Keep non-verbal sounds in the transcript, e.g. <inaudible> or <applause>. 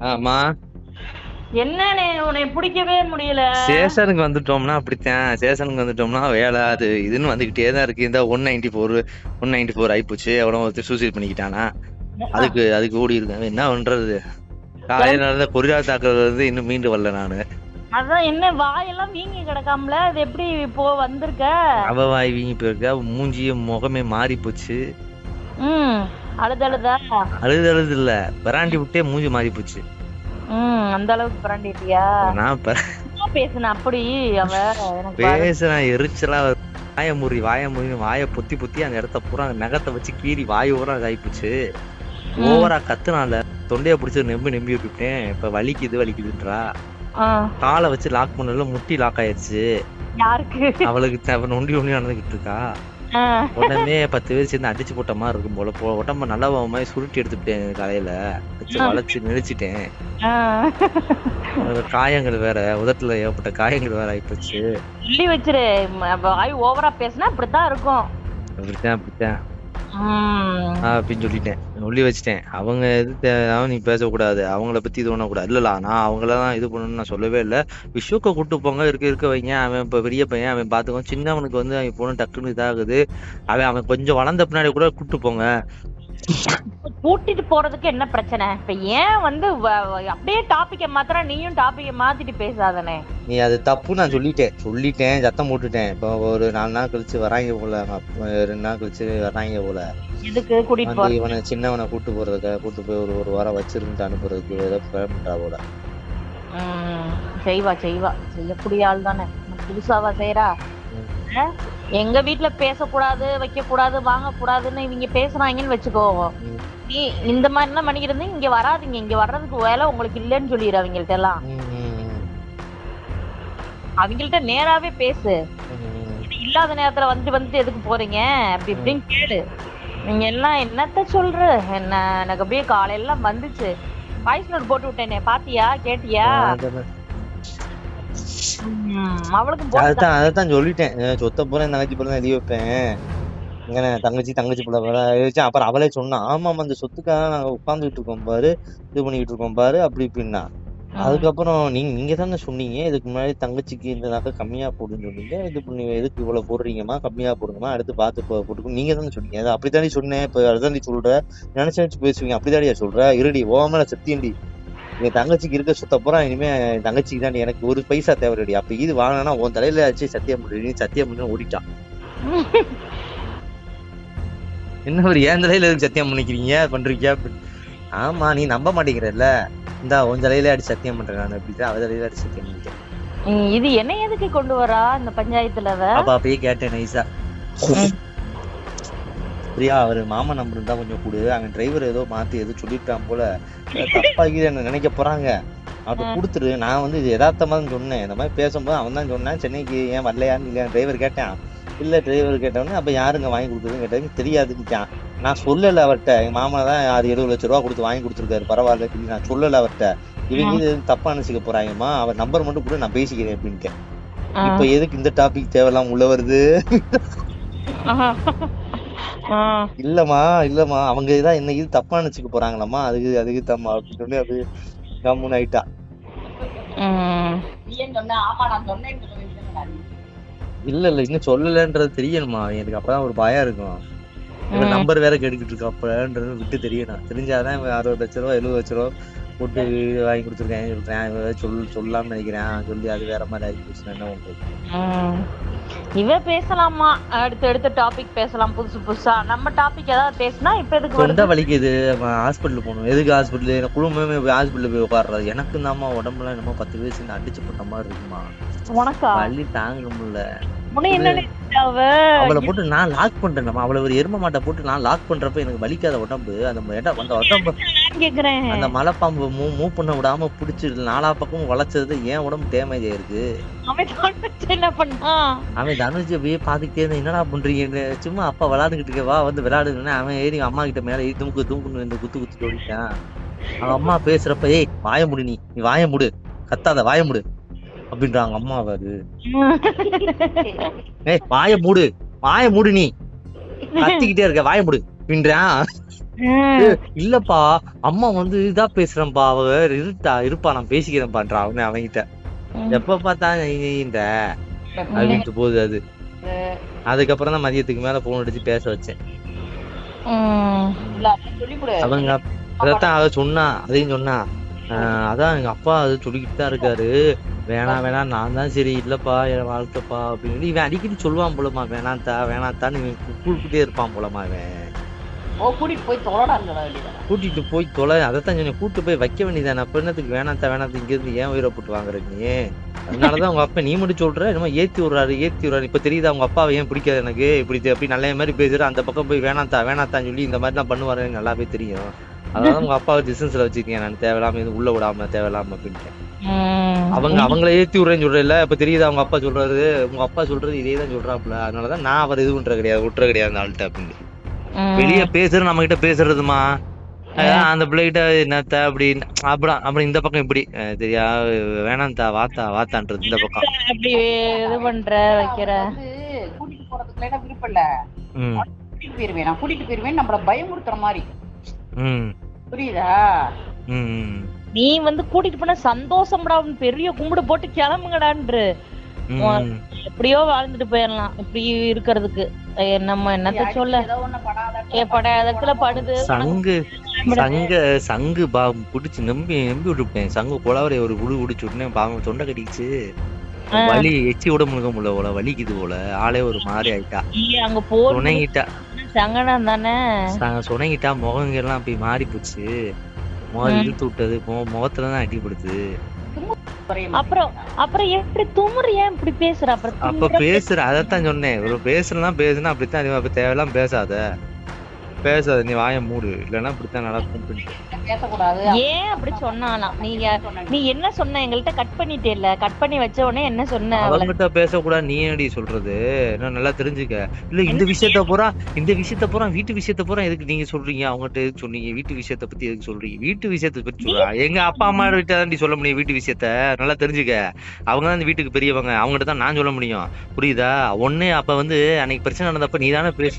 ஆமா. என்னண்ணே உன்னை பிடிக்கவே முடியல. சேஷனுக்கு வந்துட்டோம்னா அப்படித்தான். சேஷனுக்கு வந்துட்டோம்னா வேலை அது இதுன்னு வந்துகிட்டே தான் இருக்கு. இந்த one ninety four one ninety four ஆயிப்போச்சு. எவனோ ஒருத்தர் சூசைட் பண்ணிக்கிட்டானா. அதுக்கு அதுக்கு ஓடி என்ன பண்றது? காலையில நடந்த கொரியா தாக்குறது வந்து இன்னும் மீண்டு வரல நானு. அதான் என்ன வாயெல்லாம் வீங்கி கிடக்காமல? அது எப்படி இப்போ வந்திருக்க? அவ வாய் வீங்கி போயிருக்கா. மூஞ்சியும் முகமே மாறி போச்சு அழுதழுதா அழுது? அழுது இல்ல. பிராண்டி விட்டே மூஞ்சி மாறி போச்சு. ம் அந்த அளவுக்கு பிராண்டிட்டியா? நான் பேசுன அப்படி அவ. பேசுறேன் எரிச்சலா. வாய முறி வாய முறி வாய பொத்தி பொத்தி அந்த இடத்த பூரா நகத்தை வச்சு கீறி வாய் பூரா இதாயிப்போச்சு ஓவரா கத்துனால தொண்டைய பிடிச்சி நெம்பி நெம்பி விட்டுட்டேன். இப்ப வலிக்குது வலிக்குதுன்றா. காலை வச்சு லாக் பண்ணல முட்டி லாக் ஆயிடுச்சு. யாருக்கு? அவளுக்கு நொண்டி நொண்டி நடந்துகிட்டு இருக்கா. உடனே பத்து பேர் சேர்ந்து அடிச்சு போட்ட மாதிரி இருக்கும் போல. போ உடம்ப நல்லா மாதிரி சுருட்டி எடுத்துட்டேன் காலையில வளைச்சு நெளிச்சிட்டேன் காயங்கள் வேற உதட்டுல ஏற்பட்ட காயங்கள் வேற ஆயிப்போச்சு. சொல்லி வச்சிரு. வாய் ஓவரா பேசினா இப்படித்தான் இருக்கும். அப்படித்தான் அப்படித்தான். அப்படின்னு சொல்லிட்டேன். சொல்லி வச்சிட்டேன். அவங்க எது தேவையாவும் நீ பேசக்கூடாது. அவங்கள பத்தி இது பண்ணக்கூடாது. இல்லலா நான் அவங்கள தான் இது பண்ணணும்னு நான் சொல்லவே இல்லை. விஸ்வக்க கூட்டு போங்க. இருக்க இருக்க வைங்க. அவன் இப்ப பெரிய பையன். அவன் பாத்துக்கோ சின்னவனுக்கு வந்து அவன் பொண்ணு டக்குன்னு இதாகுது. அவன் அவன் கொஞ்சம் வளர்ந்த பின்னாடி கூட கூட்டு போங்க. கூட்டிட்டு போறதுக்கு என்ன பிரச்சனை? இப்ப ஏன் வந்து அப்படியே டாபிக்க மாத்திர நீயும் டாபிக்க மாத்திட்டு பேசாதனே. நீ அது தப்பு நான் சொல்லிட்டேன். சொல்லிட்டேன் சத்தம் போட்டுட்டேன். இப்போ ஒரு நாலு நாள் கழிச்சு வராங்க போல ரெண்டு நாள் கழிச்சு வராங்க போல. எதுக்கு கூட்டிட்டு போற? இவனை சின்னவனை கூட்டு போறதுக்கு கூட்டு போய் ஒரு ஒரு வாரம் வச்சிருந்து அனுப்புறதுக்கு ஏதோ பண்றா போல. செய்வா செய்வா. செய்யக்கூடிய ஆள் தானே புதுசாவா செய்யறா? எங்க வீட்டுல பேசக்கூடாது வைக்க கூடாது வாங்க கூடாதுன்னு இவங்க பேசுறாங்கன்னு வச்சுக்கோ. நீ இந்த மாதிரி எல்லாம் பண்ணிக்கிறது இங்க வராதீங்க. இங்க வர்றதுக்கு வேலை உங்களுக்கு இல்லைன்னு சொல்லிடு அவங்கள்ட்ட எல்லாம். அவங்கள்ட்ட நேராவே பேசு. இல்லாத நேரத்துல வந்துட்டு வந்துட்டு எதுக்கு போறீங்க? அப்படி இப்படின்னு கேளு. நீங்க எல்லாம் என்னத்த சொல்ற? என்ன எனக்கு அப்படியே காலையெல்லாம் வந்துச்சு. வாய்ஸ் நோட் போட்டு விட்டேனே பாத்தியா? கேட்டியா? அதான் அதான் அதான் சொல்லிட்டேன். சொத்த பூரா என் தங்கச்சி பூரா எழுதி வைப்பேன். இங்கன தங்கச்சி தங்கச்சி பிள்ளை வச்சேன் அப்புறம் அவளே சொன்னா ஆமாம் அந்த சொத்துக்காக நாங்க உட்காந்துக்கிட்டு இருக்கோம் பாரு இது பண்ணிக்கிட்டு இருக்கோம் பாரு அப்படி இப்படின்னா. அதுக்கப்புறம் நீங்க நீங்க தானே சொன்னீங்க. இதுக்கு முன்னாடி தங்கச்சிக்கு இந்த நகை கம்மியா போடுன்னு சொன்னீங்க. இது பண்ணி எதுக்கு இவ்வளவு போடுறீங்கம்மா? கம்மியா போடுங்கம்மா. அடுத்து பார்த்து போ- போட்டுக்கோ. நீங்க தானே சொன்னீங்க. அது அப்படித்தானே சொன்னேன். இப்ப அதுதான் நீ சொல்ற. நினைச்சு நினைச்சு பேசுவீங்க. அப்படிதாடியா சொல்ற. இருடி ஓமல சத்தியண்டி. என் தங்கச்சிக்கு இருக்க சுத்த பூரா இனிமே என் தங்கச்சிக்கு தான் எனக்கு ஒரு பைசா தேவைடி அப்ப இது வாங்கினா உன் தலையில ஆச்சு சத்தியம் பண்ணி சத்தியம் பண்ணி ஓடிட்டான் என்ன ஒரு ஏன் தலையில எதுக்கு சத்தியம் பண்ணிக்கிறீங்க? பண்றீங்க? ஆமா நீ நம்ப மாட்டேங்கிறல்ல. இந்தா உன் தலையில அடி சத்தியம் பண்றேன் நான் அப்படிதான் அவ தலையில அடி சத்தியம் ம், இது என்ன எதுக்கு கொண்டு வரா இந்த பஞ்சாயத்துல அவ? அப்ப அப்பயே கேட்டேன் ம். பிரியா அவரு மாமா நம்பர் இருந்தா கொஞ்சம் கொடு. அவன் டிரைவர் ஏதோ மாத்தி ஏதோ சொல்லிட்டான் போல. அஹ் தப்பா இது என்ன நினைக்க போறாங்க? அதை கொடுத்துரு. நான் வந்து இது யதார்த்தமா தான் சொன்னேன். இந்த மாதிரி பேசும்போது அவன் தான் சொன்னான். சென்னைக்கு ஏன் வரலையான்னு இல்லையா டிரைவர் கேட்டான். இல்ல டிரைவர் கேட்டவொடனே அப்ப யாருங்க வாங்கி கொடுக்குறதுன்னு கேட்டதுக்கு தெரியாதுன்னுட்டான் நான் சொல்லல அவர்கிட்ட. எங்க மாமா தான் ஆறு எழுபது லட்ச ரூபா கொடுத்து வாங்கி கொடுத்துருக்காரு. பரவாயில்ல சொல்லி நான் சொல்லல அவர்கிட்ட. இவங்க இது தப்பா நினைச்சுக்க போறாங்கம்மா. அவர் நம்பர் மட்டும் கூட நான் பேசிக்கிறேன் அப்படின்ட்டு. இப்ப எதுக்கு இந்த டாபிக் தேவையில்லாம உள்ள வருது. இல்லம்மா இல்லம்மா. அவங்க இதான் என்ன இது தப்பா நினைச்சுக்க போறாங்களாம்மா? அதுக்கு அதுக்கு தம்மா. அப்படின்னு சொல்லி அது கம்முன்னு ஆயிட்டா. இல்ல இல்ல. இன்னும் சொல்லலன்றது தெரியணுமா எனக்கு அப்பதான் ஒரு பயம் இருக்கும். இவன். நம்பர் வேற கேட்டுக்கிட்டு இருக்கா அப்பன்றது விட்டு தெரியணும். தெரிஞ்சாதான் இவன் அறுபது லட்ச ரூபா எழுபது லட்ச ரூபா போட்டு வீடு வாங்கி கொடுத்துருக்கேன் சொல்றேன். சொல் சொல்லலாம்னு நினைக்கிறேன். சொல்லி அது வேற மாதிரி ஆகி போச்சுன்னா என்ன பண்றது. இவ பேசலாமா? அடுத்து அடுத்த டாபிக் பேசலாம். புதுசு புதுசா. நம்ம டாபிக் ஏதாவது பேசினா இப்ப எதுக்கு வருது? வலிக்குது ஹாஸ்பிட்டல் போகணும். எதுக்கு ஹாஸ்பிட்டல் எனக்கு குடும்பமே போய் ஹாஸ்பிட்டல் போய் உட்காடுறது எனக்கு தாம்மா உடம்புலாம் என்னமோ பத்து பேர் சேர்ந்து அடிச்சு போட்ட மாதிரி இருக்குமா உனக்கா? வலி தாங்க முடியல. அவளை போட்டு நான் லாக் பண்றேன் அவளை ஒரு எரும மாட்டை போட்டு நான் லாக் பண்றப்ப எனக்கு வலிக்காத உடம்பு. அந்த இடம் அந்த உடம்பு அந்த மலைப்பாம்பு மூவ் மூவ் பண்ண விடாம புடிச்சு நாலா பக்கமும் வளைச்சது ஏன் உடம்பு டேமேஜ் ஆயிருக்கு. அவன் தனுஜ் அப்படியே பாத்துக்கிட்டே இருந்தா என்னடா பண்றீங்கன்னு சும்மா அப்பா விளையாண்டுகிட்டு இருக்க வா வந்து விளையாடுன்னு அவன் ஏறி அம்மா கிட்ட மேல ஏறி துமுக்கு துமுக்குன்னு இந்த குத்து குத்து ஓடிட்டான் அவன் அம்மா பேசுறப்ப ஏய் வாய முடு நீ. நீ வாய முடு. கத்தாத வாய முடு. அப்படின்றாங்க அம்மா அது. <laughs> ஏய் வாய மூடு. வாய மூடு நீ. <laughs> கத்திக்கிட்டே இருக்க. வாய மூடு. அப்படின்றான். இல்லப்பா. அம்மா வந்து இதா பேசுறேன்ப்பா. அவ இருட்டா இருப்பா. நான் பேசிக்கிறேன்பான்றா அவனே அவன்கிட்ட. எப்ப பார்த்தா இந்த அப்படின்ட்டு போகுது அது. அதுக்கப்புறம் தான் மதியத்துக்கு மேல போன் அடிச்சு பேச வச்சேன். அவங்க அதைத்தான் அவ சொன்னா அதையும் சொன்னா. அதான் எங்க அப்பா அது சொல்லிக்கிட்டு தான் இருக்காரு. வேணாம் வேணாம் நான் தான் சரி இல்லப்பா என் வாழ்க்கைப்பா அப்படின்னு. சொல்லி இவன் அடிக்கடி சொல்லுவான் போலமா வேணாத்தா வேணாத்தான்னு இவன் கூப்பிட்டே இருப்பான் போலமா இவன். ஓ கூட்டிட்டு போய் கூட்டிட்டு போய் தொலை அதைத்தான் சொன்னேன் கூட்டு போய் வைக்க வேண்டியதானே அப்ப என்னத்துக்கு வேணாத்தா வேணாத்தா இங்க இருந்து ஏன் உயிரை போட்டு வாங்குற நீ? அதனாலதான் உங்க அப்பா நீ மட்டும் சொல்ற என்னமோ ஏத்தி விடுறாரு ஏத்தி விடுறாரு. இப்ப தெரியுதா உங்க அப்பாவை ஏன் பிடிக்காது எனக்கு? இப்படி அப்படி நல்ல மாதிரி பேசுற அந்த பக்கம் போய் வேணாத்தா வேணாத்தான்னு சொல்லி இந்த மாதிரி தான் பண்ணுவாரு நல்லாவே தெரியும். அதான் உங்க அப்பாவை டிஸ்டன்ஸ்ல வச்சிருக்கேன் நான் தேவையில்லாம இது உள்ள விடாம தேவையில்லாம அப்படின்ட்டு. அவங்க அவங்கள ஏத்தி விடுறேன்னு சொல்றேன் இப்ப தெரியுதா அவங்க அப்பா சொல்றாரு உங்க அப்பா சொல்றது இதே தான் சொல்றாப்புல. அதனாலதான் நான் அவர் இது பண்ற கிடையாது விட்டுற கிடையாது அந்த ஆள்கிட்ட அப்படின்னு. வெளிய பேசுற நம்ம கிட்ட பேசுறதுமா அந்த பிள்ளைகிட்ட என்னத்த அப்படி அப்படா அப்புறம் இந்த பக்கம் இப்படி. அஹ் சரியா வேணாம்தா வாத்தா வாத்தான்றது இந்த பக்கம். அப்படி இது பண்ற வைக்கிற? கூட்டிட்டு போறதுக்குள்ள என்ன விருப்பம் இல்ல கூட்டிட்டு போயிருவேன். நான் கூட்டிட்டு போயிருவேன் நம்மள பயமுறுத்துற மாதிரி. புரியுதா? நீ வந்து கூட்டிட்டு போன சந்தோஷம்டா பெரிய கும்பிடு போட்டு கிளம்புங்கடான்று எப்படியோ வாழ்ந்துட்டு போயிடலாம் இப்படி இருக்கிறதுக்கு. நம்ம என்னத்த சொல்ல? படாதத்துல படுது. சங்கு சங்க சங்கு பா புடிச்சு நம்பி நம்பி விட்டுப்பேன் சங்கு குளவரை ஒரு குடு குடிச்சு விட்டுனே பாவம் தொண்டை கட்டிச்சு. வலி எச்சி விட முழுக முடியல போல வலிக்குது போல. ஆளே ஒரு மாதிரி ஆயிட்டா. அங்க சுணங்கிட்டா சங்கடம் தானே சுணங்கிட்டா முகங்க எல்லாம் அப்படி மாறி போச்சு முகம் இழுத்து விட்டது. முகத்துல தான் அடிபடுது. அப்புறம் அப்புறம் எப்படி துமுறு ஏன் இப்படி பேசுற? அப்புறம் அப்ப பேசுற அதத்தான் சொன்னேன். ஒரு பேசுறலாம் பேசுனா அப்படித்தான் அப்ப தேவையெல்லாம் பேசாத. பேசாத நீ வாயை மூடு. இல்லைன்னா அப்படித்தான் நடக்கும். பேசக்கூடாது. ஏன் அப்படி சொன்னாலாம்? நீங்க நீ என்ன சொன்ன? எங்கள்கிட்ட கட் பண்ணிட்டேல்ல கட் பண்ணி வச்ச உடனே என்ன சொன்ன? அவங்கிட்ட பேசக்கூடாது நீ என்னடி சொல்றது? இன்னும் நல்லா தெரிஞ்சுக்க. இல்ல இந்த விஷயத்த பூரா இந்த விஷயத்த பூரா வீட்டு விஷயத்த பூரா எதுக்கு நீங்க சொல்றீங்க? அவங்ககிட்ட எதுக்கு சொன்னீங்க? வீட்டு விஷயத்த பத்தி எதுக்கு சொல்றீங்க? வீட்டு விஷயத்த பத்தி சொல்றா. எங்க அப்பா அம்மா கிட்ட தாண்டி சொல்ல முடியும் வீட்டு விஷயத்த. நல்லா தெரிஞ்சுக்க. அவங்க தான் இந்த வீட்டுக்கு பெரியவங்க. அவங்ககிட்ட தான் நான் சொல்ல முடியும். புரியுதா? ஒண்ணு அப்ப வந்து அன்னைக்கு பிரச்சனை நடந்தப்ப நீ தானே பேசு